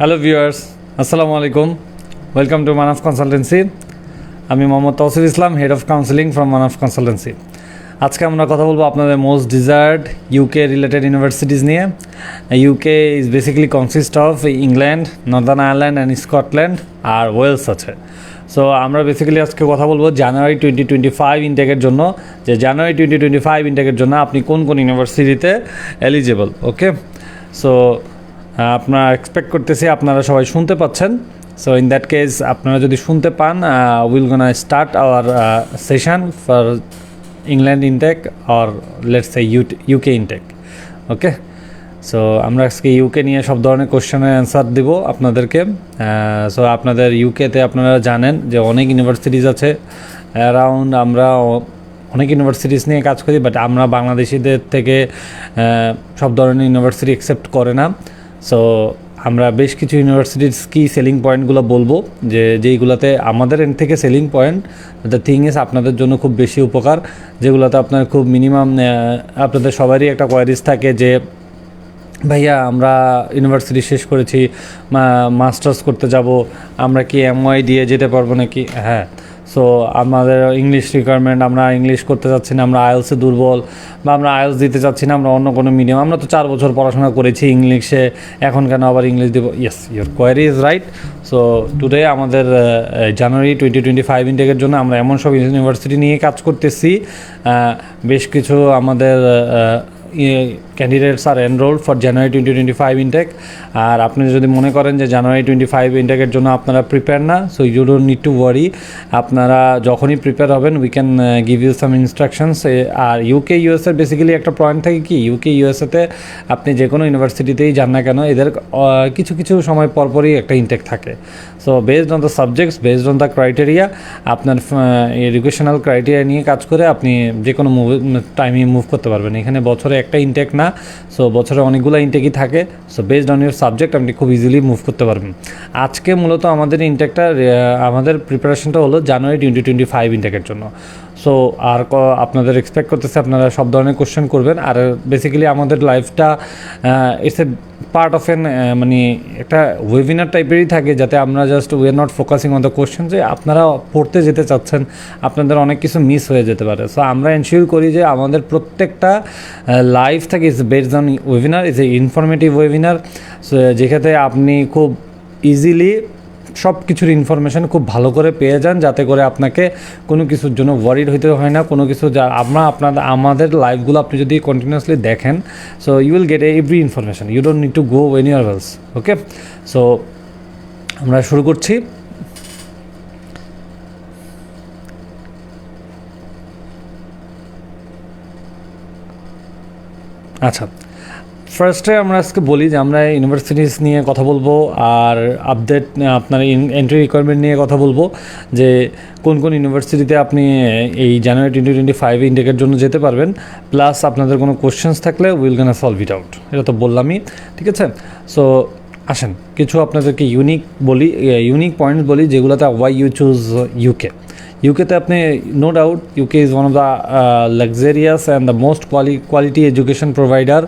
Hello viewers আসসালামু আলাইকুম welcome to Manaf consultancy আমি Mohammad Tousif Islam head of counselling from Manaf consultancy আজকে আমরা কথা বলব আপনাদের most desired UK related universities নিয়ে। UK is basically consist of England Northern Ireland and Scotland R Wales আছে। সো আমরা বেসিক্যালি আজকে কথা বলব জানুয়ারি টোয়েন্টি টোয়েন্টি ফাইভ ইনটেকের জন্য। যে জানুয়ারি টোয়েন্টি টোয়েন্টি ফাইভ ইনটেকের জন্য আপনি কোন কোন ইউনিভার্সিটিতে এলিজিবল ওকে সো আপনারা এক্সপেক্ট করতেছি আপনারা সবাই শুনতে পাচ্ছেন। সো ইন দ্যাট কেস আপনারা যদি শুনতে পান will gonna start our session for England intake or let's a UK intake okay so আমরা আজকে ইউকে নিয়ে সব ধরনের কোশ্চেনের অ্যান্সার দিব আপনাদেরকে। সো আপনাদের ইউকেতে আপনারা জানেন যে অনেক ইউনিভার্সিটিজ আছে। অ্যারাউন্ড আমরা অনেক ইউনিভার্সিটিস নিয়ে কাজ করি বাট আমরা বাংলাদেশিদের থেকে সব ধরনের ইউনিভার্সিটি অ্যাকসেপ্ট করে না। সো আমরা বেশ কিছু ইউনিভার্সিটির কি সেলিং পয়েন্টগুলো বলব? যে, যেইগুলোতে আমাদের এন্ড থেকে selling point the thing is আপনাদের জন্য খুব বেশি উপকার, যেগুলোতে আপনার খুব মিনিমাম আপনাদের সবারই একটা কোয়ারিজ থাকে যে, ভাইয়া, আমরা ইউনিভার্সিটি শেষ করেছি মাস্টার্স করতে যাব, আমরা কি এমওয়াই দিয়ে যেতে পারব নাকি? হ্যাঁ সো আমাদের ইংলিশ রিকোয়ারমেন্ট আমরা ইংলিশ করতে চাচ্ছি না, আমরা আইএলসে দুর্বল, বা আমরা আইএলস দিতে চাচ্ছি না, আমরা অন্য কোনো মিডিয়াম আমরা তো চার বছর পড়াশোনা করেছি ইংলিশে এখন কেন আবার ইংলিশ দেবো? Yes your query is right so today আমাদের জানুয়ারি টোয়েন্টি টোয়েন্টি ফাইভ ইনটেকের জন্য আমরা এমন সব ইউনিভার্সিটি নিয়ে কাজ করতেছি বেশ কিছু আমাদের candidates are enrol for January twenty twenty five intake আর আপনি যদি মনে করেন যে জানুয়ারি টোয়েন্টি ফাইভ ইনটেকের জন্য আপনারা প্রিপেয়ার না so you don't need to worry আপনারা যখনই প্রিপেয়ার হবেন we can give you some instructions R UK ইউএসএর বেসিক্যালি একটা পয়েন্ট থাকে কি ইউকে ইউএসএতে আপনি যে কোনো ইউনিভার্সিটিতেই যান না কেন, এদের কিছু কিছু সময় পরপরই একটা ইনটেক থাকে। So based on the subjects based on the criteria আপনার এডুকেশনাল ক্রাইটেরিয়া নিয়ে কাজ করে আপনি যে কোনো মুভ টাইমে মুভ করতে পারবেন। এখানে বছরে একটা ইনটেক না সো বছরে অনেকগুলো ইনটেকই থাকে। So based on your subject আপনি খুব ইজিলি মুভ করতে পারবেন। আজকে মূলত আমাদের ইনটেকটা আমাদের প্রিপারেশনটা হলো জানুয়ারি টোয়েন্টি টোয়েন্টি ফাইভ ইনটেকের জন্য। সো আর আপনাদের এক্সপেক্ট করতেছে আপনারা সব ধরনের কোশ্চেন করবেন। আর বেসিক্যালি আমাদের লাইফটা it's a part of an মানে একটা ওয়েবিনার টাইপেরই থাকে যাতে আমরা just we are not focusing on the question যে আপনারা পড়তে যেতে চাচ্ছেন, আপনাদের অনেক কিছু মিস হয়ে যেতে পারে। সো আমরা এনশিওর করি যে আমাদের প্রত্যেকটা লাইফ থেকে is based on webinar is a informative webinar so যেখানে আপনি খুব ইজিলি সব কিছুর ইনফরমেশন খুব ভালো করে পেয়ে যান, যাতে করে আপনাকে কোনো কিছুর জন্য ওয়ারিড হইতে হয় না, কোনো কিছু যা আমরা আপনাদের আমাদের লাইফগুলো আপনি যদি কন্টিনিউয়াসলি দেখেন so you will get every information you don't need to go anywhere else okay so আমরা শুরু করছি। আচ্ছা ফার্স্টে আমরা আজকে বলি যে আমরা ইউনিভার্সিটিস নিয়ে কথা বলব আর আপডেট আপনার এন্ট্রি রিকোয়ারমেন্ট নিয়ে কথা বলব যে কোন কোন ইউনিভার্সিটিতে আপনি এই জানুয়ারি টোয়েন্টি টোয়েন্টি ফাইভ ইনটেকের জন্য যেতে পারবেন। প্লাস আপনাদের কোনো কোশ্চেন্স থাকলে will gonna solve it out এটা তো বললামই, ঠিক আছে? সো আসেন, কিছু আপনাদেরকে ইউনিক বলি ইউনিক পয়েন্টস বলি যেগুলোতে ওয়াই ইউ চুজ ইউকে ইউকেতে আপনি no doubt UK is one of the luxurious and the most quali quality education provider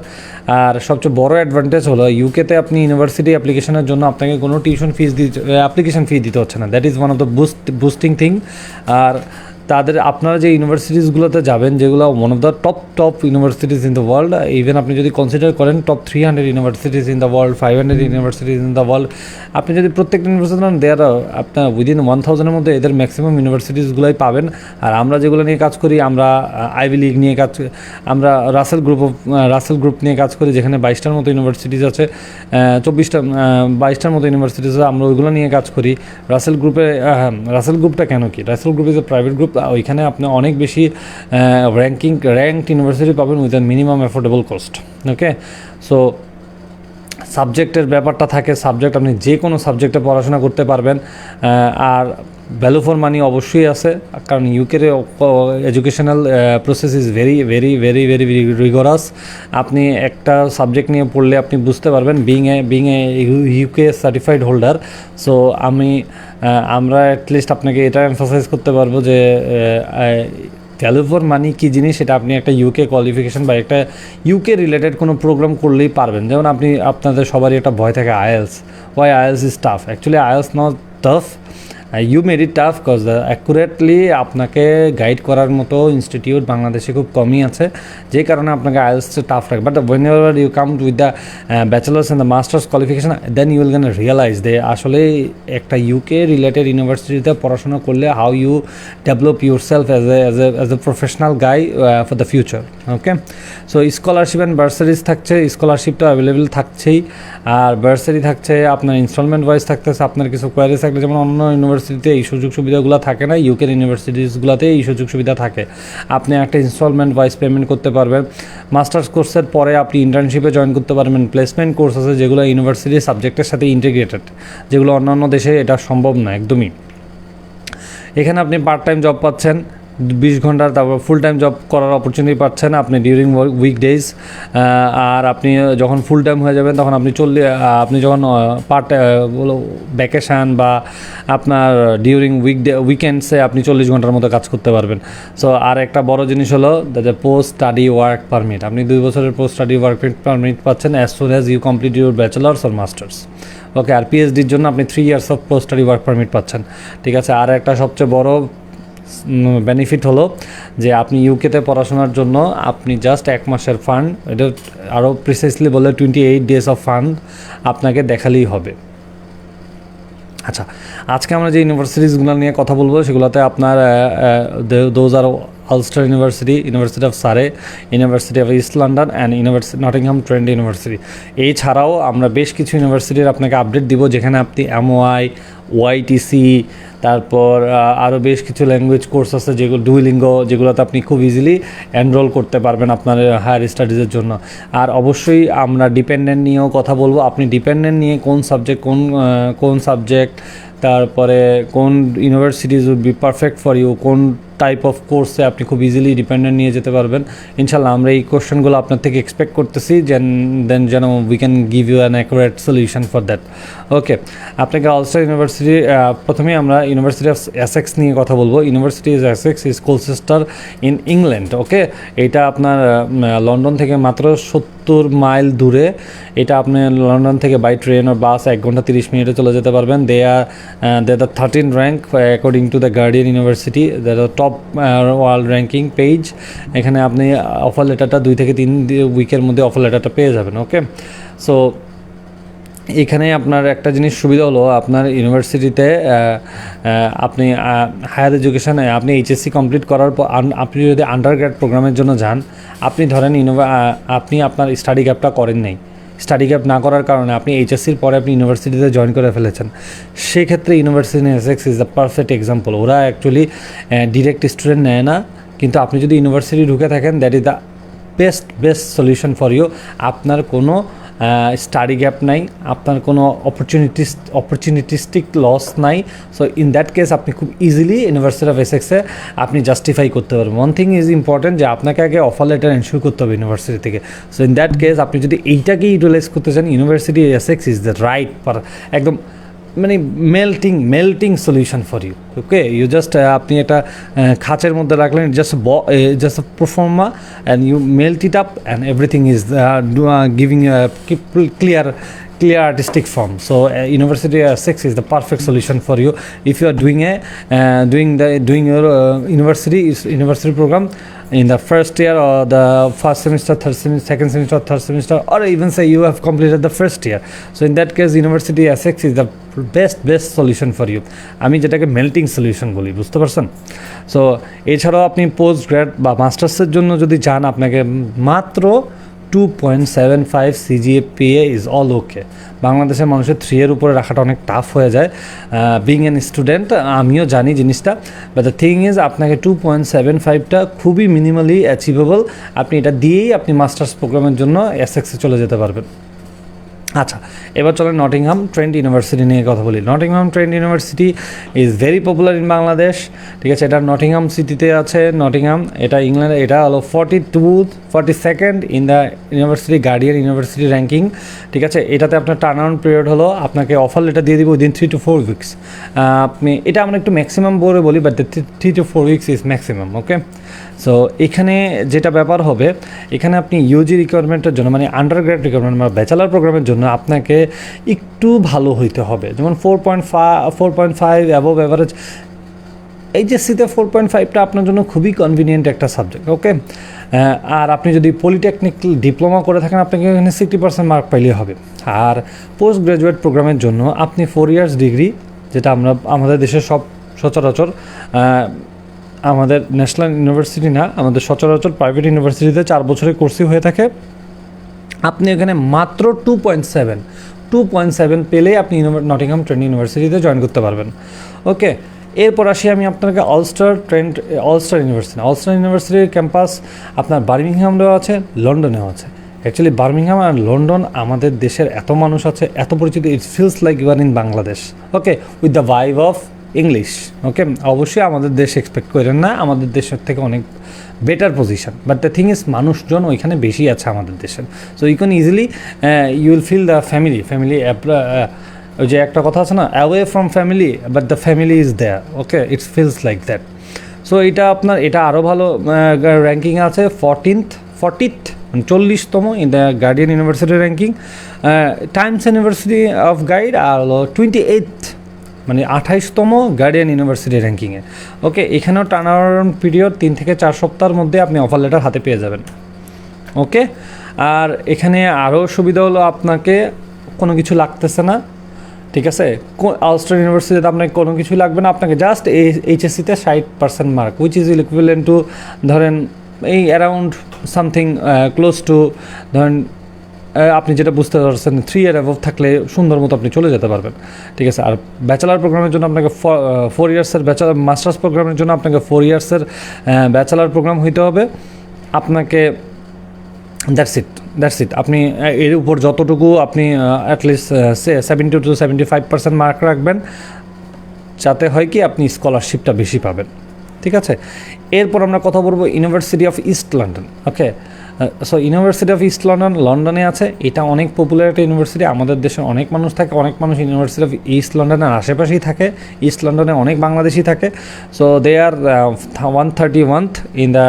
আর সবচেয়ে বড় অ্যাডভান্টেজ হলো ইউকেতে আপনি ইউনিভার্সিটি অ্যাপ্লিকেশনের জন্য আপনাকে কোনো টিউশন ফিস দিতে অ্যাপ্লিকেশন ফি দিতে হচ্ছে না। That is one of the boost boosting thing আর তাদের আপনারা যে ইউনিভার্সিটিসগুলোতে যাবেন, যেগুলো one of the top top universities in the world even আপনি যদি কনসিডার করেন top three hundred universities in the world five hundred universities in the world আপনি যদি প্রত্যেকটা ইউনিভার্সিটি নেন দেয়ার আপনার উইদিন ওয়ান থাউজেন্ডের মধ্যে এদের ম্যাক্সিমাম ইউনিভার্সিটিসগুলোই পাবেন। আর আমরা যেগুলো নিয়ে কাজ করি, আমরা আইভি লিগ নিয়ে কাজ, আমরা Russell group of Russell group নিয়ে কাজ করি, যেখানে বাইশটার মতো ইউনিভার্সিটিস আছে চব্বিশটা বাইশটার মতো ইউনিভার্সিটিস আছে, আমরা ওইগুলো নিয়ে কাজ করি। রাসেল গ্রুপে রাসেল গ্রুপটা কেন কি? Russell group is a private group ওইখানে আপনি অনেক বেশি র্যাঙ্কিং র্যাঙ্কড ইউনিভার্সিটি পাবেন with minimum affordable cost okay so সাবজেক্টের ব্যাপারটা থাকে সাবজেক্ট আপনি যে কোনো সাবজেক্টে পড়াশোনা করতে পারবেন আর ভ্যালু ফর মানি অবশ্যই আছে, কারণ ইউকের educational process is very very very very rigorous আপনি একটা সাবজেক্ট নিয়ে পড়লে আপনি বুঝতে পারবেন being a being a UK certified holder so আমি আমরা অ্যাটলিস্ট আপনাকে এটা এমফাসাইজ করতে পারব যে ভ্যালু ফর মানি কী জিনিস, সেটা আপনি একটা ইউকে কোয়ালিফিকেশন বা একটা ইউকে রিলেটেড কোনো প্রোগ্রাম করলেই পারবেন। যেমন আপনি, আপনাদের সবারই একটা ভয় থাকে IELTS why IELTS is tough actually IELTS not tough you made it tough cause accurately আপনাকে গাইড করার মতো ইনস্টিটিউট বাংলাদেশে খুব কমই আছে। যে কারণে আপনাকে আইএলস টাফ রাখে but whenever you come with the bachelors and the masters qualification then you will can realise they আসলে একটা ইউকে রিলেটেড ইউনিভার্সিটিতে পড়াশোনা করলে how you develop yourself as a as a as a professional guy for the future okay so scholarship and bursaries থাকছে। স্কলারশিপটা available থাকছেই। আর বার্সারি থাকছে, আপনার ইনস্টলমেন্ট ওয়াইজ থাকতেছে, আপনার কিছু কোয়ারিজ থাকলে যেমন অন্য ইউনিভার্সিটিতে এই সুযোগ সুবিধাগুলো থাকে না ইউকের ইউনিভার্সিটিসগুলোতে এই সুযোগ সুবিধা থাকে। আপনি একটা ইনস্টলমেন্ট ওয়াইজ পেমেন্ট করতে পারবেন। মাস্টার্স কোর্সের পরে আপনি ইন্টার্নশিপে জয়েন করতে পারবেন। প্লেসমেন্ট কোর্স আছে যেগুলো ইউনিভার্সিটির সাবজেক্টের সাথে ইন্টিগ্রেটেড যেগুলো অন্যান্য দেশে এটা সম্ভব না, একদমই। এখানে আপনি পার্ট টাইম জব পাচ্ছেন। বিশ ঘণ্টার তারপর ফুল টাইম জব করার অপরচুনিটি পাচ্ছেন আপনি ডিউরিং উইকডেজ আর আপনি যখন ফুল টাইম হয়ে যাবেন তখন আপনি চললে আপনি যখন পার্ট ভ্যাকেশান বা আপনার ডিউরিং উইকডে উইকেন্ডসে আপনি চল্লিশ ঘণ্টার মতো কাজ করতে পারবেন। সো আর একটা বড় জিনিস হলো that post study work permit আপনি দুই বছরের পোস্ট স্টাডি ওয়ার্ক পারমিট পাচ্ছেন as soon as you complete your bachelors or masters okay আর পিএইচডির জন্য আপনি three years of post study work permit পাচ্ছেন। ঠিক আছে, আর একটা সবচেয়ে বড় বেনিফিট হলো যে আপনি ইউকেতে পড়াশোনার জন্য আপনি জাস্ট এক মাসের ফান্ড এটা আরও প্রিসাইসলি বলে twenty eight days of fund আপনাকে দেখালেই হবে। আচ্ছা আজকে আমরা যে ইউনিভার্সিটিসগুলো নিয়ে কথা বলব, সেগুলোতে আপনার those are Ulster university university of Surrey university of East London and university Nottingham Trent university এছাড়াও আমরা বেশ কিছু ইউনিভার্সিটির আপনাকে আপডেট দিব, যেখানে আপনি এমওআই ওয়াইটিসি তারপর আরও বেশ কিছু ল্যাঙ্গুয়েজ কোর্স আছে যেগুলো ডুইলিঙ্গ যেগুলোতে আপনি খুব ইজিলি এনরোল করতে পারবেন আপনার হায়ার স্টাডিজের জন্য। আর অবশ্যই আমরা ডিপেন্ডেন্ট নিয়েও কথা বলব। আপনি ডিপেন্ডেন্ট নিয়ে কোন সাবজেক্ট কোন কোন সাবজেক্ট তারপরে কোন universities would be perfect for you কোন টাইপ অফ কোর্সে আপনি খুব ইজিলি ডিপেন্ডেন্ট নিয়ে যেতে পারবেন। ইনশাল্লাহ আমরা এই কোশ্চেনগুলো আপনার থেকে এক্সপেক্ট করতেছি যেন দেন যেন we can give you an accurate solution for that okay আপনাকে অলস্টার ইউনিভার্সিটি প্রথমেই আমরা ইউনিভার্সিটি অফ অ্যাসেক্স নিয়ে কথা বলব। University of Essex is Colchester in England okay এটা আপনার লন্ডন থেকে মাত্র সত্তর মাইল দূরে। এটা আপনি লন্ডন থেকে বাই ট্রেন ও বাস এক ঘণ্টা তিরিশ মিনিটে চলে যেতে পারবেন। They are they the thirteen rank according to the Guardian university the top world ranking page এখানে আপনি অফার লেটারটা দুই থেকে তিন উইকের মধ্যে অফার লেটারটা পেয়ে যাবেন ওকে সো এখানে আপনার একটা জিনিস সুবিধা হলো, আপনার ইউনিভার্সিটিতে আপনি হায়ার এডুকেশানে আপনি এইচএসসি কমপ্লিট করার পর আপনি যদি আন্ডার গ্রেড প্রোগ্রামের জন্য যান, আপনি ধরেন আপনি আপনার স্টাডি গ্যাপটা করেন নাই। স্টাডি গ্যাপ না করার কারণে আপনি এইচএসসির পরে আপনি ইউনিভার্সিটিতে জয়েন করে ফেলেছেন। সেক্ষেত্রে university Essex is the perfect example ওরা অ্যাকচুয়ালি ডিরেক্ট স্টুডেন্ট নেয় না, কিন্তু আপনি যদি ইউনিভার্সিটি ঢুকে থাকেন that is the best best solution for you আপনার কোনো স্টাডি গ্যাপ নাই, আপনার কোনো অপরচুনিটিস অপরচুনিটিস্টিক লস নাই। সো ইন দ্যাট কেস আপনি খুব ইজিলি ইউনিভার্সিটি অফ এসেক্সে আপনি জাস্টিফাই করতে পারবেন। ওয়ান থিং ইজ ইম্পর্টেন্ট যে আপনাকে আগে অফার লেটার এনশিওর করতে হবে ইউনিভার্সিটি থেকে। সো ইন দ্যাট কেস আপনি যদি এইটাকেই ইউটিলাইজ করতে চান university Essex is the right একদম মানে melting melting solution for you okay you just আপনি এটা খাঁচের মধ্যে রাখলেন জাস্ট ব just proforma and you melt it up and everything is giving clear clear artistic form so uh, university uh, 6 is the perfect solution for you if you are doing a uh, doing the doing your uh, university university program in the first year or the first semester third semester second semester third semester or even say you have completed the first year so in that case university essex is the best best solution for you আমি যেটাকে melting solution বলি বুঝতে পারছেন so এছাড়াও আপনি post grad বা মাস্টার্সের জন্য যদি চান আপনাকে মাত্র two point seven five CGA পেয়ে ইজ অল ওকে বাংলাদেশের মানুষের থ্রি এর উপরে রাখাটা অনেক টাফ হয়ে যায়। বিং এন স্টুডেন্ট আমিও জানি জিনিসটা বাট দ্য থিং ইজ আপনাকে টু পয়েন্ট সেভেন ফাইভটা খুবই মিনিমালি অ্যাচিভেবল আপনি এটা দিয়েই আপনি মাস্টার্স প্রোগ্রামের জন্য এসএক্সে চলে যেতে পারবেন। আচ্ছা এবার চলেন নটিংহাম ট্রেন্ড ইউনিভার্সিটি নিয়ে কথা বলি। Nottingham Trent university is very popular in Bangladesh ঠিক আছে? এটা নটিংহাম সিটিতে আছে, নটিংহাম, এটা ইংল্যান্ড, এটা হলো forty two forty second in the university Guardian university ranking ঠিক আছে? এটাতে আপনার টার্ন আউট পিরিয়ড হলো, আপনাকে অফার লেটার দিয়ে দিব within three to four weeks আপনি, এটা আমরা একটু ম্যাক্সিমাম বলে বলি but three to four weeks is maximum okay so এখানে যেটা ব্যাপার হবে, এখানে আপনি ইউজি রিকোয়ারমেন্টের জন্য মানে আন্ডার গ্রেড রিকোয়ারমেন্ট বা ব্যাচেলার প্রোগ্রামের জন্য আপনাকে একটু ভালো হইতে হবে। যেমন four point five four point five above average এইচএসসিতে four point ফাইভটা আপনার জন্য খুবই কনভিনিয়েন্ট একটা সাবজেক্ট ওকে আর আপনি যদি পলিটেকনিক ডিপ্লোমা করে থাকেন, আপনাকে এখানে সিক্সটি পার্সেন্ট মার্ক পাইলে হবে। আর পোস্ট গ্রাজুয়েট প্রোগ্রামের জন্য আপনি ফোর ইয়ার্স ডিগ্রি যেটা আমরা, আমাদের দেশের সব সচরাচর আমাদের ন্যাশনাল ইউনিভার্সিটি না, আমাদের সচরাচর প্রাইভেট ইউনিভার্সিটিতে চার বছরের কোর্সই হয়ে থাকে। আপনি এখানে মাত্র two point seven two point seven পেলেই আপনি নটিংহাম ট্রেন্ড ইউনিভার্সিটিতে জয়েন করতে পারবেন। ওকে এরপর আসি আমি আপনাকে Ulster trend Ulster University Ulster ইউনিভার্সিটির ক্যাম্পাস আপনার বার্মিংহামেও আছে লন্ডনেও আছে। অ্যাকচুয়ালি বার্মিংহাম আর লন্ডন আমাদের দেশের এত মানুষ আছে, এত পরিচিত it feels like you are in Bangladesh okay with the vibe of English okay অবশ্যই আমাদের দেশ এক্সপেক্ট করেন না, আমাদের দেশের থেকে অনেক better position but the thing is মানুষজন ওইখানে বেশি আছে আমাদের দেশের so you can easily you will feel the family family ওই যে একটা কথা আছে না away from family but the family is there okay it's feels like that so এটা আপনার, এটা আরও ভালো র্যাঙ্কিং আছে fourteenth fortieth চল্লিশতম in the Guardian university ranking Times university of guide আর হলো টোয়েন্টি এইথ মানে আঠাইশতম গার্ডিয়ান ইউনিভার্সিটি র্যাঙ্কিংয়ে ওকে এখানেও টার্ন আরাউন্ড পিরিয়ড তিন থেকে চার সপ্তাহের মধ্যে আপনি অফার লেটার হাতে পেয়ে যাবেন। ওকে আর এখানে আরও সুবিধা হলো আপনাকে কোনো কিছু লাগতেছে না। ঠিক আছে? আলস্টার ইউনিভার্সিটিতে আপনাকে কোনো কিছু লাগবে না। আপনাকে জাস্ট এইচএসসিতে ষাট percent mark which is equivalent to ধরেন এই অ্যারাউন্ড সামথিং ক্লোজ টু ধরেন আপনি যেটা বুঝতে পারছেন থ্রি ইয়ার অ্যাবভ থাকলে সুন্দর মতো আপনি চলে যেতে পারবেন। ঠিক আছে? আর ব্যাচেলার প্রোগ্রামের জন্য আপনাকে ফোর ইয়ার্সের ব্যাচেলার মাস্টার্স প্রোগ্রামের জন্য আপনাকে ফোর ইয়ার্সের ব্যাচেলার প্রোগ্রাম হইতে হবে। আপনাকে দ্যাটস ইট দ্যাটস ইট আপনি এর উপর যতটুকু আপনি at least seventy to seventy five percent mark রাখবেন, যাতে হয় কি আপনি স্কলারশিপটা বেশি পাবেন। ঠিক আছে? এরপর আমরা কথা বলব university of East London okay so university of East London লন্ডনে আছে। এটা অনেক পপুলার একটা ইউনিভার্সিটি আমাদের দেশে অনেক মানুষ থাকে, অনেক মানুষ ইউনিভার্সিটি অফ ইস্ট লন্ডনের আশেপাশেই থাকে। ইস্ট লন্ডনে অনেক বাংলাদেশি থাকে। So they are one thirty oneth in the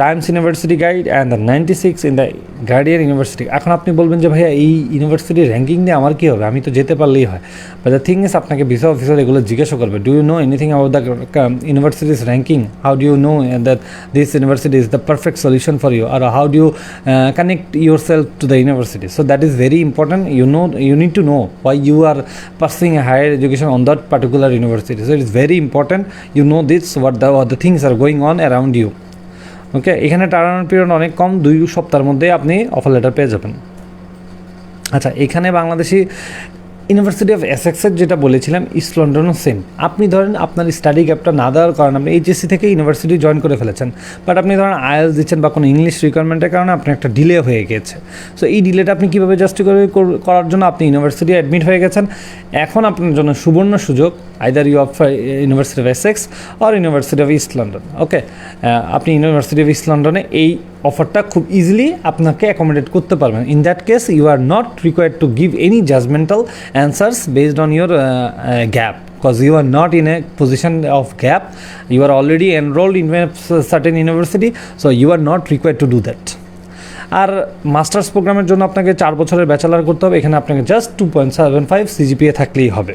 Times university guide and the ninety six in the Guardian university এখন আপনি বলবেন যে ভাইয়া এই ইউনিভার্সিটির র্যাঙ্কিং নিয়ে আমার কী হবে? আমি তো যেতে পারলেই হয়। বা দ্য থিং ইস আপনাকে ভিসা অফিসার এগুলো জিজ্ঞাসা করবে do you know anything about the universities ranking how do you know that this university is the perfect solution for you R how do you connect yourself to the university so that is very important you know to know why you are pursuing a higher education on that particular university. So it is very important you know this what the, what the things are going on around you. Okay এখানে term period অনেক কম, দুই সপ্তাহের মধ্যে আপনি offer letter পেয়ে যাবেন। আচ্ছা এখানে বাংলাদেশি ইউনিভার্সিটি অফ এসেক্সের যেটা বলেছিলাম ইস্ট লন্ডনও সেম আপনি ধরেন আপনার স্টাডি গ্যাপটা না দেওয়ার কারণে আপনি এইচএসসি থেকে ইউনিভার্সিটি জয়েন করে ফেলেছেন বাট আপনি ধরেন আইএলস দিচ্ছেন বা কোনো ইংলিশ রিকোয়ারমেন্টের কারণে আপনার একটা ডিলে হয়ে গেছে সো এই ডিলেটা আপনি কীভাবে জাস্টিফাই করার জন্য আপনি ইউনিভার্সিটি অ্যাডমিট হয়ে গেছেন? এখন আপনার জন্য সুবর্ণ সুযোগ either you of university of Essex or university of East London okay আপনি ইউনিভার্সিটি অফ ইস্ট লন্ডনে এই অফারটা খুব ইজিলি আপনাকে অ্যাকোমোডেট করতে পারবেন। In that case you are not required to give any judgemental answers based on your gap because you are not in a position of gap. You are already enrolled in a certain so you are not required to do that. আর masters প্রোগ্রামের জন্য আপনাকে চার বছরের bachelor করতে হবে। এখানে আপনাকে just two point seven five CGPA থাকলেই হবে।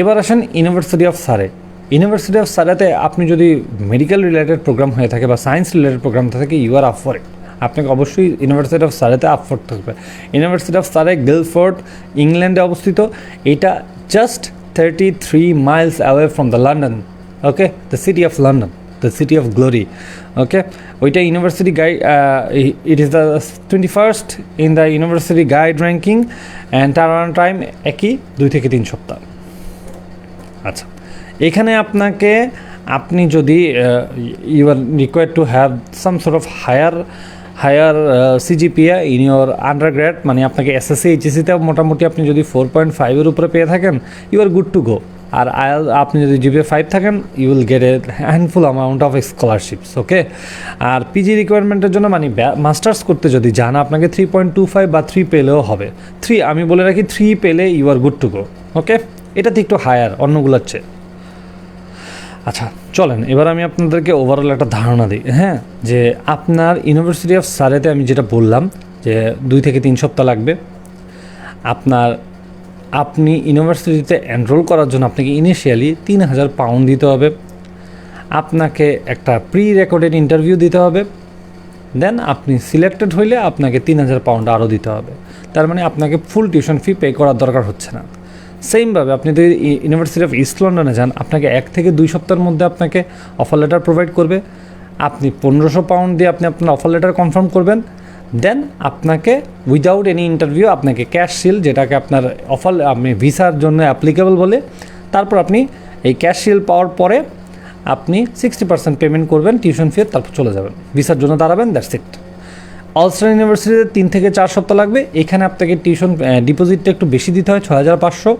এবার আসেন university of Surrey university of সারেতে আপনি যদি মেডিকেল রিলেটেড প্রোগ্রাম হয়ে থাকে বা সায়েন্স রিলেটেড প্রোগ্রাম থাকে you are up for it আপনাকে অবশ্যই ইউনিভার্সিটি অফ সারেতে ফোর্ট থাকবে। ইউনিভার্সিটি অফ সারে গিলফোর্ড ইংল্যান্ডে অবস্থিত। এটা just thirty three miles away from the London okay the city of London the city of glory okay ওইটা university guide it is the twenty first in the university guide ranking and term time একই দুই থেকে তিন সপ্তাহ। আচ্ছা। এখানে আপনাকে আপনি যদি you are required to have some sort of higher higher CGPA in your undergrad মানে আপনাকে এসএসসি এইচএসসিতে মোটামুটি আপনি যদি ফোর পয়েন্ট ফাইভের উপরে পেয়ে থাকেন you are good to go আর আপনি যদি জিপিএ ফাইভ থাকেন you will get a handful amount of scholarships okay R PG রিকোয়ারমেন্টের জন্য মানে মাস্টার্স করতে যদি যান, আপনাকে থ্রি পয়েন্ট টু ফাইভ বা থ্রি পেলেও হবে। থ্রি আমি বলে রাখি থ্রি পেলে you are good to go okay এটাতে একটু হায়ার অন্যগুলোর চেয়ে। আচ্ছা চলেন, এবার আমি আপনাদেরকে ওভারঅল একটা ধারণা দিই হ্যাঁ? যে আপনার ইউনিভার্সিটি অফ সারেতে আমি যেটা বললাম, যে দুই থেকে তিন সপ্তাহ লাগবে। আপনার, আপনি ইউনিভার্সিটিতে এনরোল করার জন্য আপনাকে ইনিশিয়ালি তিন হাজার পাউন্ড দিতে হবে। আপনাকে একটা প্রি রেকর্ডেড ইন্টারভিউ দিতে হবে। দেন আপনি সিলেক্টেড হইলে আপনাকে তিন হাজার পাউন্ড আরও দিতে হবে। তার মানে আপনাকে ফুল টিউশন ফি পে করার দরকার হচ্ছে না। সেমভাবে আপনি যদি ইউনিভার্সিটি অফ ইস্ট লন্ডনে যান, আপনাকে এক থেকে দুই সপ্তাহের মধ্যে আপনাকে অফার লেটার প্রোভাইড করবে। আপনি পনেরোশো পাউন্ড দিয়ে আপনি আপনার অফার লেটার কনফার্ম করবেন। দেন আপনাকে উইদাউট এনি ইন্টারভিউ আপনাকে ক্যাশ সিল যেটাকে আপনার অফার আপনি ভিসার জন্য অ্যাপ্লিকেবল বলে। তারপর আপনি এই ক্যাশ সিল পাওয়ার পরে আপনি সিক্সটি পার্সেন্ট পেমেন্ট করবেন টিউশন ফি তারপর চলে যাবেন। ভিসার জন্য দাঁড়াবেন দ্যাটস ইট অলস্টার ইউনিভার্সিটিতে তিন থেকে চার সপ্তাহ লাগবে। এখানে আপনাকে টিউশন ডিপোজিটটা একটু বেশি দিতে হয়, ছয় হাজার পাঁচশো।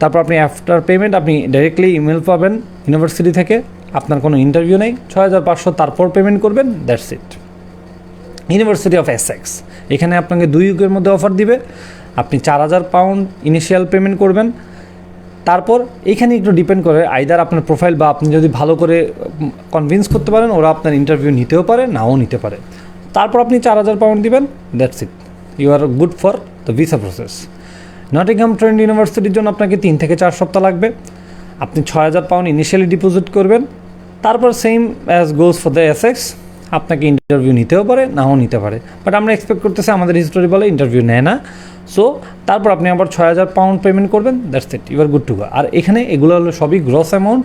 তারপর আপনি আফটার পেমেন্ট আপনি ডাইরেক্টলি ইমেল পাবেন ইউনিভার্সিটি থেকে। আপনার কোনো ইন্টারভিউ নেই, ছয় হাজার পাঁচশো তারপর পেমেন্ট করবেন that's it university of Essex এখানে আপনাকে দুই যুগের মধ্যে অফার দিবে। আপনি চার হাজার পাউন্ড ইনিশিয়াল পেমেন্ট করবেন। তারপর এখানে একটু ডিপেন্ড করে আইদার আপনার প্রোফাইল বা আপনি যদি ভালো করে কনভিন্স করতে পারেন, ওরা আপনার ইন্টারভিউ নিতেও পারে, নাও নিতে পারে। তারপর আপনি চার হাজার পাউন্ড দিবেন that's it you are good for the visa process Nottingham Trent ইউনিভার্সিটির জন্য আপনাকে তিন থেকে চার সপ্তাহ লাগবে। আপনি ছয় হাজার পাউন্ড ইনিশিয়ালি ডিপোজিট করবেন, তারপর same as goes for the Essex আপনাকে ইন্টারভিউ নিতেও পারে, নাও নিতে পারে। বাট আমরা এক্সপেক্ট করতেছি আমাদের হিস্টোরি বলে ইন্টারভিউ নেয় না। সো তারপর আপনি আবার ছয় হাজার পাউন্ড পেমেন্ট করবেন that's it you are good to go আর এখানে এগুলো হলো সবই গ্রস অ্যামাউন্ট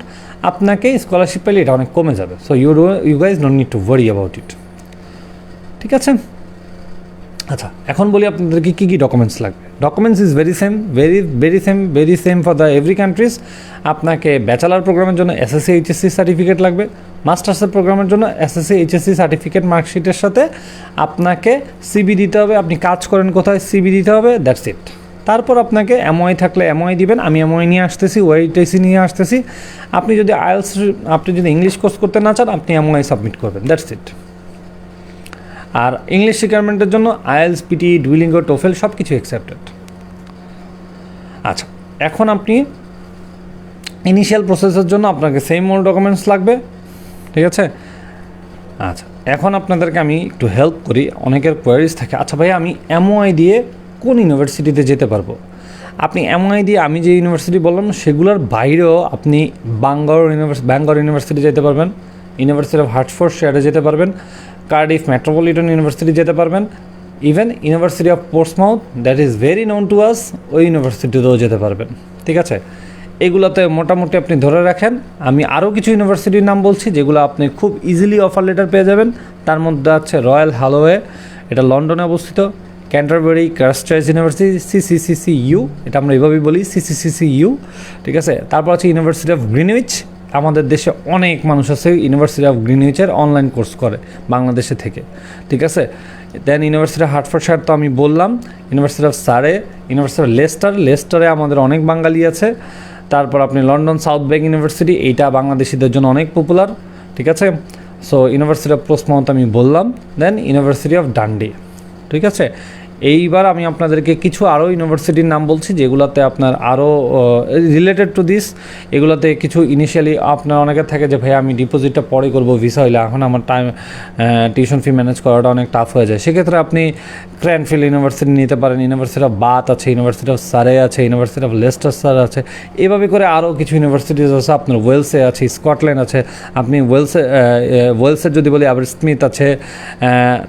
আপনাকে স্কলারশিপ পেলে এটা অনেক কমে যাবে। So you you guys don't need to worry about it ঠিক আছে? আচ্ছা এখন বলি আপনাদেরকে কী কী ডকুমেন্টস লাগবে? Documents is very same very very same very same for the every countries আপনাকে ব্যাচেলার প্রোগ্রামের জন্য এসএসসি এইচএসসি সার্টিফিকেট লাগবে মাস্টার্সের প্রোগ্রামের জন্য এসএসসি এইচএসসি সার্টিফিকেট মার্কশিটের সাথে আপনাকে সিবি দিতে হবে, আপনি কাজ করেন কোথায় সিবি দিতে হবে দ্যাটস ইট তারপর আপনাকে এমওআই থাকলে এমওআই দিবেন, আমি এমওআই নিয়ে আসতেছি ওয়াইটিসি নিয়ে আসতেছি। আপনি যদি আইএলস আপনি যদি ইংলিশ কোর্স করতে না চান, আপনি এমওআই সাবমিট করবেন দ্যাটস ইট আর ইংলিশ রিকোয়ারমেন্টের জন্য আইএলস পিটি ডুইলিঙ্গো টোফেল সব কিছু অ্যাকসেপ্টেড আচ্ছা এখন আপনি ইনিশিয়াল প্রসেসের জন্য আপনাকে সেম মোল ডকুমেন্টস লাগবে, ঠিক আছে? আচ্ছা এখন আপনাদেরকে আমি একটু হেল্প করি, অনেকের কোয়ারিজ থাকে। আচ্ছা ভাই আমি এমওআই দিয়ে কোন ইউনিভার্সিটিতে যেতে পারব? আপনি এমআই দিয়ে আমি যে ইউনিভার্সিটি বললাম, সেগুলোর বাইরেও আপনি বাঙ্গালোর ইউনিভার্সিটি ব্যাঙ্গালোর ইউনিভার্সিটি যেতে পারবেন ইউনিভার্সিটি অফ হার্টফোর্ড শেয়ারে যেতে পারবেন কার্ডিফ মেট্রোপলিটন ইউনিভার্সিটি যেতে পারবেন। Even university of Portsmouth that is very known to us ওই ইউনিভার্সিটিতেও যেতে পারবেন। ঠিক আছে? এগুলোতে মোটামুটি আপনি ধরে রাখেন। আমি আরও কিছু ইউনিভার্সিটির নাম বলছি, যেগুলো আপনি খুব ইজিলি অফার লেটার পেয়ে যাবেন। তার মধ্যে আছে রয়্যাল হালোয়ে এটা লন্ডনে অবস্থিত। Canterbury Christ Church university CCCC U এটা আমরা এভাবেই বলি সিসিসিসি ইউ ঠিক আছে? তারপর আছে ইউনিভার্সিটি অফ গ্রিনউইচ আমাদের দেশে অনেক মানুষ আছে ইউনিভার্সিটি অফ গ্রিনউইচের অনলাইন কোর্স করে বাংলাদেশে থেকে, ঠিক আছে? দেন ইউনিভার্সিটি অফ হার্টফোর্ডশায়ার তো আমি বললাম university of Surrey university of Leicester লেস্টারে আমাদের অনেক বাঙালি আছে, তারপর আপনি লন্ডন সাউথ ব্যাংক ইউনিভার্সিটি এইটা বাংলাদেশিদের জন্য অনেক পপুলার ঠিক আছে? সো ইউনিভার্সিটি অফ পোস্টমাউথ আমি বললাম দেন ইউনিভার্সিটি অফ ডান্ডি ঠিক আছে? এইবার আমি আপনাদেরকে কিছু আরও ইউনিভার্সিটির নাম বলছি, যেগুলোতে আপনার আরও রিলেটেড টু দিস এগুলোতে কিছু ইনিশিয়ালি আপনার অনেকের থাকে যে ভাই আমি ডিপোজিটটা পরে করব ভিসা হইলে, এখন আমার টাইম টিউশন ফি ম্যানেজ করাটা অনেক টাফ হয়ে যায়। সেক্ষেত্রে আপনি ক্র্যানফিল্ড ইউনিভার্সিটি নিতে পারেন ইউনিভার্সিটি অফ বাথ আছে ইউনিভার্সিটি অফ সারে আছে ইউনিভার্সিটি অফ লেস্টার সার আছে। এভাবে করে আরও কিছু ইউনিভার্সিটিজ আছে, আপনার ওয়েলসে আছে স্কটল্যান্ড আছে। আপনি ওয়েলসে ওয়েলসের যদি বলি, আবার স্মিথ আছে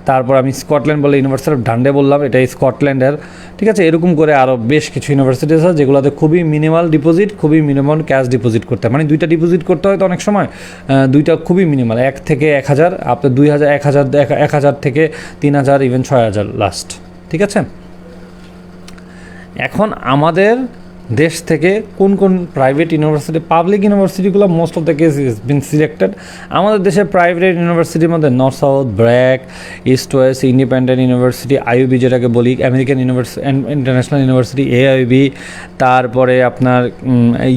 তারপর আমি স্কটল্যান্ড বলে ইউনিভার্সিটি অফ ডান্ডে বললাম এটা স্কটল্যান্ডের ঠিক আছে? এরকম করে আরও বেশ কিছু ইউনিভার্সিটি আছে যেগুলোতে খুবই মিনিমাল ডিপোজিট খুবই মিনিমাম ক্যাশ ডিপোজিট করতে হয়। মানে দুইটা ডিপোজিট করতে হয় তো অনেক সময় দুইটা খুবই মিনিমাল এক থেকে এক হাজার আপনার দুই হাজার, এক হাজার এক হাজার থেকে তিন হাজার ইভেন ছয় হাজার লাস্ট ঠিক আছে? এখন আমাদের দেশ থেকে কোন কোন private university public ইউনিভার্সিটিগুলো most of the case is been selected আমাদের দেশের প্রাইভেট ইউনিভার্সিটির মধ্যে North South BRAC East West Independent University IUB যেটাকে বলি American University International University AIB তারপরে আপনার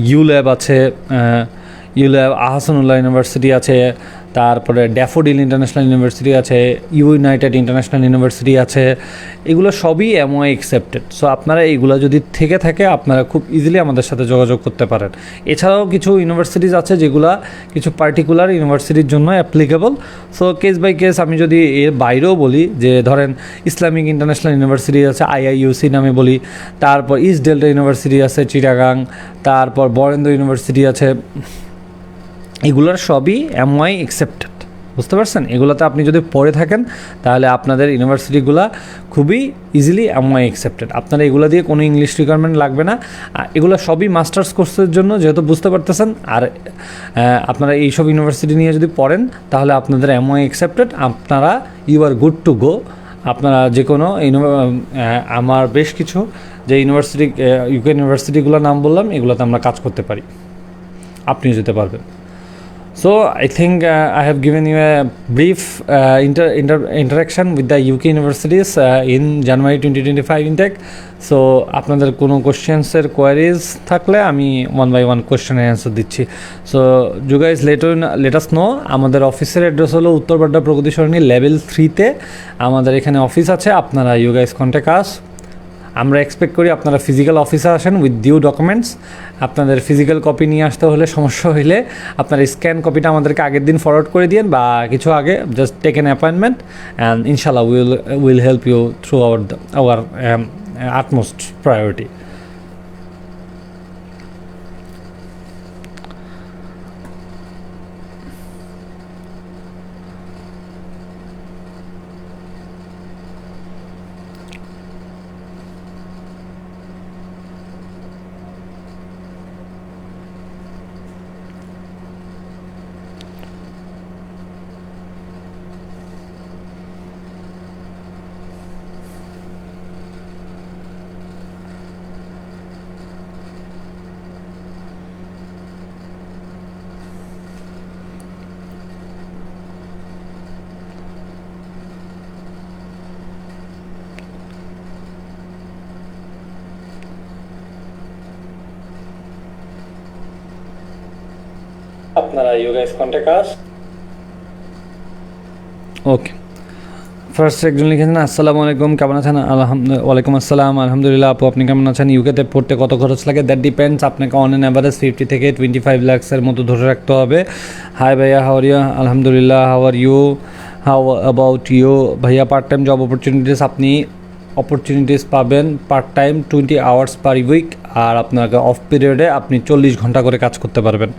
ইউ ল্যাব আছে ইউল্যাব আহসানুল্লাহ ইউনিভার্সিটি আছে তারপরে ড্যাফোডিল ইন্টারন্যাশনাল ইউনিভার্সিটি আছে ইউনাইটেড ইন্টারন্যাশনাল ইউনিভার্সিটি আছে, এগুলো সবই এমওআই অ্যাকসেপ্টেড সো আপনারা এইগুলো যদি থেকে থাকে, আপনারা খুব ইজিলি আমাদের সাথে যোগাযোগ করতে পারেন। এছাড়াও কিছু ইউনিভার্সিটিজ আছে যেগুলো কিছু পার্টিকুলার ইউনিভার্সিটির জন্য applicable so case by case আমি যদি এর বাইরেও বলি, যে ধরেন ইসলামিক ইন্টারন্যাশনাল ইউনিভার্সিটি আছে আইআইইউসি নামে বলি, তারপর ইস্ট ডেল্টা ইউনিভার্সিটি আছে, চিটাগাং, তারপর বরেন্দ্র ইউনিভার্সিটি আছে এগুলোর সবই এমওয়াই অ্যাকসেপ্টেড বুঝতে পারছেন? এগুলোতে আপনি যদি পড়ে থাকেন, তাহলে আপনাদের ইউনিভার্সিটিগুলো খুবই ইজিলি এমওয়াই অ্যাকসেপ্টেড আপনারা এগুলো দিয়ে কোনো ইংলিশ রিকোয়ারমেন্ট লাগবে না। এগুলো সবই মাস্টার্স কোর্সের জন্য, যেহেতু বুঝতে পারতেছেন। আর আপনারা এইসব ইউনিভার্সিটি নিয়ে যদি পড়েন, তাহলে আপনাদের এমওয়াই অ্যাকসেপ্টেড আপনারা you are good to go আপনারা যে কোনো আমার বেশ কিছু যে ইউনিভার্সিটি ইউকে ইউনিভার্সিটিগুলোর নাম বললাম, এগুলোতে আমরা কাজ করতে পারি। আপনিও যেতে পারবেন। So I think uh, I have given you a brief uh, inter, inter, interaction with the UK universities uh, in January 2025 intake. So আপনাদের কোনো কোশ্চেন্সের কোয়ারিজ থাকলে আমি ওয়ান বাই ওয়ান কোশ্চেনের অ্যান্সার দিচ্ছি। So you guys later let us know আমাদের অফিসের address হলো উত্তর বাড্ডা প্রগতি সরণি লেভেল থ্রিতে আমাদের এখানে অফিস আছে আপনারা ইউ গাইজ কন্ট্যাক্ট আস আমরা এক্সপেক্ট করি আপনারা ফিজিক্যাল অফিসে আসেন উইথ ডিউ ডকুমেন্টস আপনাদের ফিজিক্যাল কপি নিয়ে আসতে হলে সমস্যা হইলে আপনার স্ক্যান কপিটা আমাদেরকে আগের দিন ফরওয়ার্ড করে দিন বা কিছু আগে just take an appointment and ইনশাল্লাহ will will help you through our our utmost priority আপনারা you guys contact us okay first একজন লিখেছেন, আসসালামু আলাইকুম, কেমন আছেন? আলহামদুলিল্লাহ ওয়ালাইকুম আসসালাম, আলহামদুলিল্লাহ আপু, আপনি কেমন আছেন? ইউকেতে পড়তে কত খরচ লাগে? দ্যাট ডিপেন্ডস আপনাকে অন এন অ্যাভারেজ ফিফটি থেকে টোয়েন্টি ফাইভ ল্যাক্সের মতো ধরে রাখতে হবে। হাই ভাইয়া হাওয়ার ইউ আলহামদুলিল্লাহ how are you how about you ভাইয়া পার্ট টাইম জব অপরচুনিটিস আপনি অপরচুনিটিস পাবেন part time twenty hours per week আর আপনাকে অফ পিরিয়ডে আপনি চল্লিশ ঘণ্টা করে কাজ করতে পারবেন।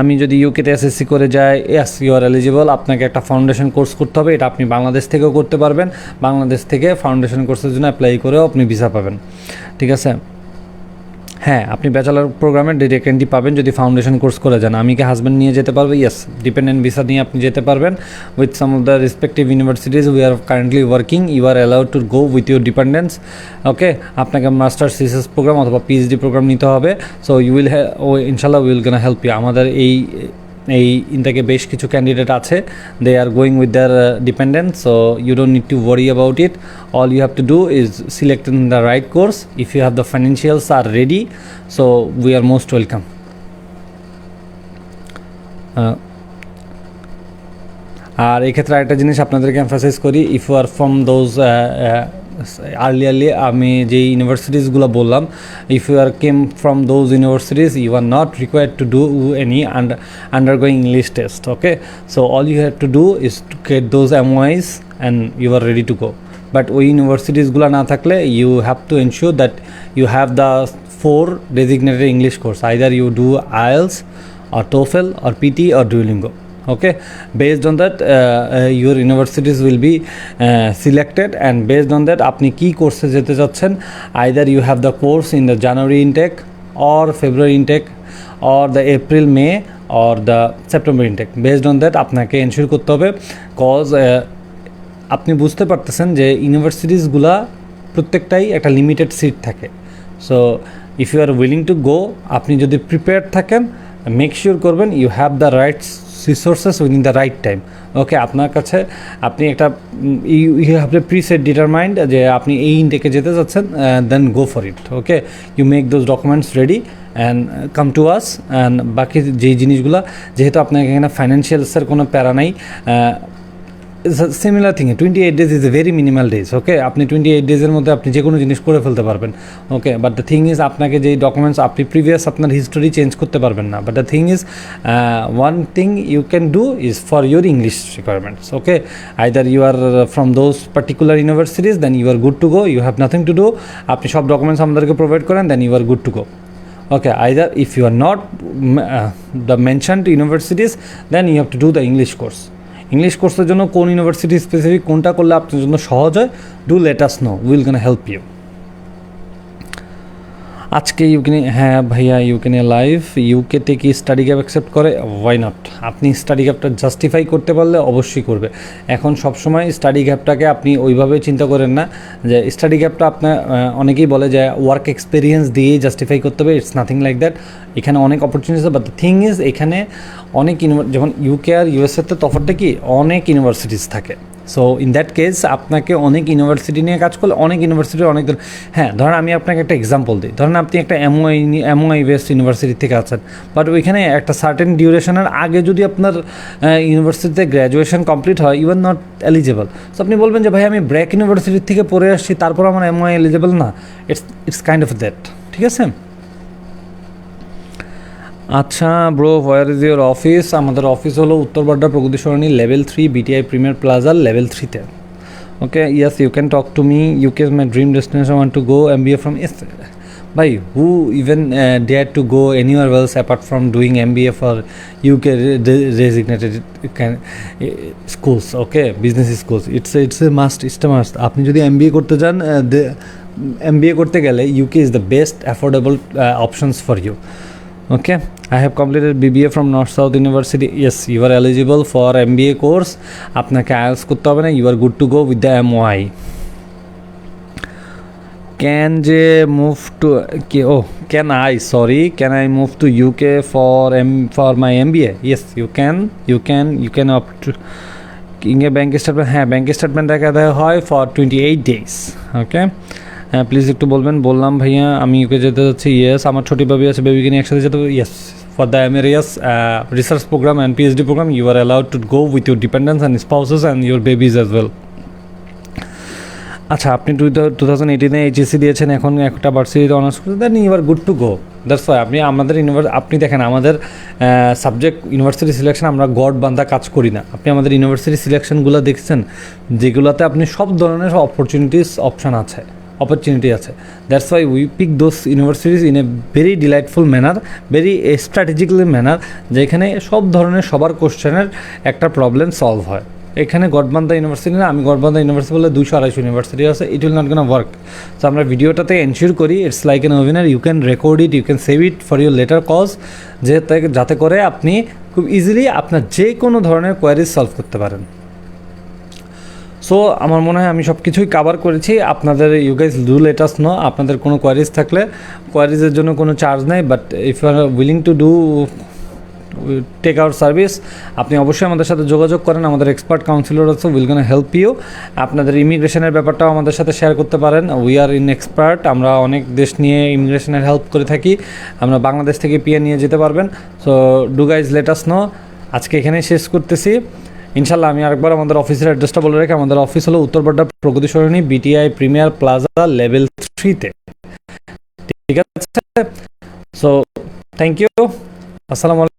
আমি যদি ইউকেতে এসএসসি করে যাই এস ইউ আর এলিজিবল আপনাকে একটা ফাউন্ডেশন কোর্স করতে হবে, এটা আপনি বাংলাদেশ থেকেও করতে পারবেন। বাংলাদেশ থেকে ফাউন্ডেশন কোর্সের জন্য অ্যাপ্লাই করেও আপনি ভিসা পাবেন। ঠিক আছে? হ্যাঁ আপনি ব্যাচেলার প্রোগ্রামে ডিরেক্ট এন্ট্রি পাবেন যদি ফাউন্ডেশন কোর্স করে যান। আমি কি হাজব্যান্ড নিয়ে যেতে পারব? ইয়েস ডিপেন্ডেন্ট ভিসা নিয়ে আপনি যেতে পারবেন। With some of the respective universities we are currently working you are allowed to go with your dependence okay আপনাকে মাস্টার সিসেস প্রোগ্রাম অথবা পিএইচডি প্রোগ্রাম নিতে হবে। সো ইউ উইল ও ইনশাল্লাহ উইল গানা হেল্প ইউ আমাদের এই এই ইনটাকে বেশ কিছু ক্যান্ডিডেট আছে। They are going with their dependent so you don't need to worry about it all you have to do is select in the right course you have the financials are ready so we are most welcome. Uh, আর এক্ষেত্রে একটা জিনিস আপনাদেরকে emphasise করি if you are from those early early আমি যে ইউনিভার্সিটিসগুলো বললাম if you are came from those universities you are not required to do any under going English test okay so all you have to do is to get those MOIs and you are ready to go but ওই ইউনিভার্সিটিসগুলো না থাকলে you have to ensure that you have the four designated English course either you do IELTS or TOEFL, or PT or Duolingo. Okay, based on that, uh, uh, your universities will be uh, selected, and based on that, আপনি কি কোর্সে যেতে চাচ্ছেন either you have the course in the January intake or February intake or the April May or the September intake. Based on that, আপনাকে ensure করতে হবে cause আপনি বুঝতে পারতেছেন যে ইউনিভার্সিটিসগুলা প্রত্যেকটাই একটা লিমিটেড সিট থাকে so if you are willing to go আপনি যদি প্রিপেয়ার থাকেন মেক শিওর করবেন you have the right resources within the right time okay আপনার কাছে আপনি একটা you you have preset determined যে আপনি এই ইনটেকে যেতে যাচ্ছেন then go for it okay you make those documents ready and come to us and বাকি যেই জিনিসগুলো, যেহেতু আপনাকে এখানে ফাইন্যান্সিয়ালসের কোনো প্যারা নাই similar thing twenty eight days is a very minimal days okay আপনি টোয়েন্টি এইট ডেজের মধ্যে আপনি যে কোনো জিনিস করে ফেলতে পারবেন okay but the thing is আপনাকে যেই ডকুমেন্টস আপনি প্রিভিয়াস আপনার হিস্টোরি চেঞ্জ করতে পারবেন না। But the thing is one thing you can do is for your English requirements okay either you are from those particular universities then you are good to go you have nothing to do আপনি সব documents আমাদেরকে provide করেন then you are good to go either if you are not mm, uh, the mentioned universities then you have to do the english course English কোর্সের জন্য কোন university specific কোনটা করলে আপনার জন্য সহজ হয়? Do let us know will can help you আজকে ইউকেনে হ্যাঁ ভাইয়া, ইউকেনে লাইভ ইউকেতে কি স্টাডি গ্যাপ অ্যাকসেপ্ট করে ওয়াই নট আপনি স্টাডি গ্যাপটা জাস্টিফাই করতে পারলে অবশ্যই করবে। এখন সবসময় স্টাডি গ্যাপটাকে আপনি ওইভাবে চিন্তা করেন না যে স্টাডি গ্যাপটা আপনার অনেকেই বলে যে ওয়ার্ক এক্সপিরিয়েন্স দিয়েই জাস্টিফাই করতে হবে ইটস নাথিং লাইক দ্যাট এখানে অনেক opportunities but the thing is এখানে অনেক ইউনিভার যেমন ইউকে আর ইউএসএতে তফাৎটা কি? অনেক ইউনিভার্সিটিস থাকে। সো ইন দ্যাট কেস আপনাকে অনেক ইউনিভার্সিটি নিয়ে কাজ করলে অনেক ইউনিভার্সিটির অনেক হ্যাঁ ধরেন আমি আপনাকে একটা এক্সাম্পল দিই। ধরেন আপনি একটা এমওআই এমওআই ওয়েস্ট ইউনিভার্সিটি থেকে আছেন। বাট ওইখানে একটা সার্টেন ডিউরেশনের আগে যদি আপনার ইউনিভার্সিটিতে গ্র্যাজুয়েশন কমপ্লিট হয় আর নট এলিজেবল সো আপনি বলবেন যে, ভাই, আমি ব্র্যাক ইউনিভার্সিটি থেকে পড়ে আসছি, তারপর আমার এমওআই এলিজেবল না? It's it's kind of that ঠিক আছে? আচ্ছা bro where is your office আমাদের অফিস হলো Uttar Badda Pragati Sarani level three BTI premier প্লাজার লেভেল থ্রিতে okay yes you can talk to me UK is my dream destination want to go M B A from ইস ভাই who even dare to go anywhere else apart from doing M B A for UK designated schools okay business schools it's it's a must it's a must আপনি যদি M B A করতে যান M B A করতে গেলে UK is the best affordable options for you okay. I have completed bba from north south university. Yes, you are eligible for mba course. আপনাকে IELTS করতে হবে না you are good to go with the MOI can যে move to কে ও can I sorry can I move to UK for M for my M B A yes you can you can you can up to কিংয়ে bank statement হ্যাঁ bank statement দেখা দেওয়া হয় for twenty eight days okay please একটু বলবেন। বললাম, ভাইয়া, আমি UK যেতে যাচ্ছি ইয়েস আমার ছোটি বেবি আছে বেবিকে নিয়ে একসাথে যেতে yes for the এমেরিয়াস research program and PhD program you are allowed to go with your dependants and spouses and your babies as well আচ্ছা আপনি টু টু থাউজেন্ড এইটিনে দিয়েছেন, এখন একটা ভার্সিটিতে অনার্স করতে then you are good to go that's why আপনি, আমাদের universe আপনি দেখেন, আমাদের সাবজেক্ট ইউনিভার্সিটি সিলেকশন আমরা গড বান্ধা কাজ করি না। আপনি আমাদের ইউনিভার্সিটি সিলেকশনগুলো দেখছেন, যেগুলোতে আপনি সব ধরনের অপরচুনিটিস অপশান আছে। অপরচুনিটি আছে। That's why we pick those universities in a very delightful manner very strategically manner যেখানে সব ধরনের সবার কোশ্চেনের একটা প্রবলেম সলভ হয়। এখানে গডবান্ধা ইউনিভার্সিটি না, আমি গডবান্ধা ইউনিভার্সিটি বলে দুশো আড়াইশো ইউনিভার্সিটি আছে it will not gonna work তো আমরা ভিডিওটাতে এনশিওর করি it's like an webinar you can record it you can save it for your later cause যে যাতে করে আপনি খুব ইজিলি আপনার যে কোনো ধরনের কোয়ারিজ সলভ করতে পারেন। সো আমার মনে হয় আমি সব কিছুই কাভার করেছি। আপনাদের you guys do let us know আপনাদের কোনো কোয়ারিজ থাকলে কোয়ারিজের জন্য কোনো চার্জ নেই but if you are willing to do take out service আপনি অবশ্যই আমাদের সাথে যোগাযোগ করেন। আমাদের এক্সপার্ট কাউন্সিলর আছে উইল গান হেল্প ইউ আপনাদের ইমিগ্রেশনের ব্যাপারটাও আমাদের সাথে শেয়ার করতে পারেন। উই আর ইন এক্সপার্ট আমরা অনেক দেশ নিয়ে ইমিগ্রেশনের হেল্প করে থাকি। আমরা বাংলাদেশ থেকে পিএ নিয়ে যেতে পারবেন। So do guys let us know আজকে এখানেই শেষ করতেছি। ইনশাল্লাহ আমি আরেকবার আমাদের অফিসের অ্যাড্রেসটা বলে রাখি আমাদের অফিস হলো Uttar Badda Pragati Sarani BTI premier plaza level থ্রিতে ঠিক আছে? সো থ্যাংক ইউ আসসালামু আলাইকুম।